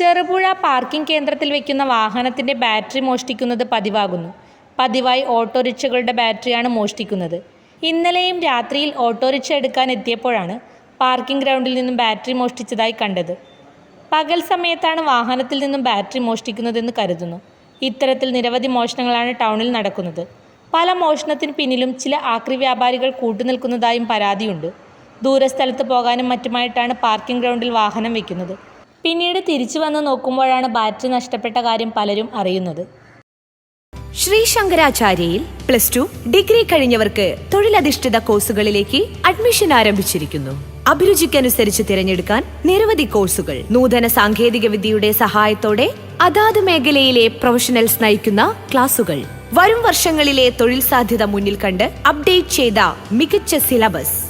Cherupuzha parking കേന്ദ്രത്തിൽ വയ്ക്കുന്ന വാഹനത്തിന്റെ ബാറ്ററി മോഷ്ടിക്കുന്നത് പതിവാകുന്നു. പതിവായി ഓട്ടോറിക്ഷകളുടെ ബാറ്ററിയാണ് മോഷ്ടിക്കുന്നത്. ഇന്നലെയും രാത്രിയിൽ ഓട്ടോറിക്ഷ എടുക്കാൻ എത്തിയപ്പോഴാണ് പാർക്കിംഗ് ഗ്രൗണ്ടിൽ നിന്നും ബാറ്ററി മോഷ്ടിച്ചതായി കണ്ടത്. പകൽ സമയത്താണ് വാഹനത്തിൽ നിന്നും ബാറ്ററി മോഷ്ടിക്കുന്നതെന്ന് കരുതുന്നു. ഇത്തരത്തിൽ നിരവധി മോഷണങ്ങളാണ് ടൗണിൽ നടക്കുന്നത്. പല മോഷണത്തിന് പിന്നിലും ചില ആക്രി വ്യാപാരികൾ കൂട്ടുനിൽക്കുന്നതായും പരാതിയുണ്ട്. ദൂരസ്ഥലത്ത് പോകാനും മറ്റുമായിട്ടാണ് പാർക്കിംഗ് ഗ്രൗണ്ടിൽ വാഹനം വയ്ക്കുന്നത് പിന്നീട് തിരിച്ചു വന്ന് നോക്കുമ്പോഴാണ് ബാറ്റ് നഷ്ടപ്പെട്ട കാര്യം പലരും അറിയുന്നത്. ശ്രീ ശങ്കരാചാര്യയിൽ പ്ലസ് ടു ഡിഗ്രി കഴിഞ്ഞവർക്ക് തൊഴിലധിഷ്ഠിത കോഴ്സുകളിലേക്ക് അഡ്മിഷൻ ആരംഭിച്ചിരിക്കുന്നു. അഭിരുചിക്കനുസരിച്ച് തിരഞ്ഞെടുക്കാൻ നിരവധി കോഴ്സുകൾ. നൂതന സാങ്കേതിക വിദ്യയുടെ സഹായത്തോടെ അതാത് മേഖലയിലെ പ്രൊഫഷണൽസ് നയിക്കുന്ന ക്ലാസുകൾ. വരും വർഷങ്ങളിലെ തൊഴിൽ സാധ്യത മുന്നിൽ കണ്ട് അപ്ഡേറ്റ് ചെയ്ത മികച്ച സിലബസ്.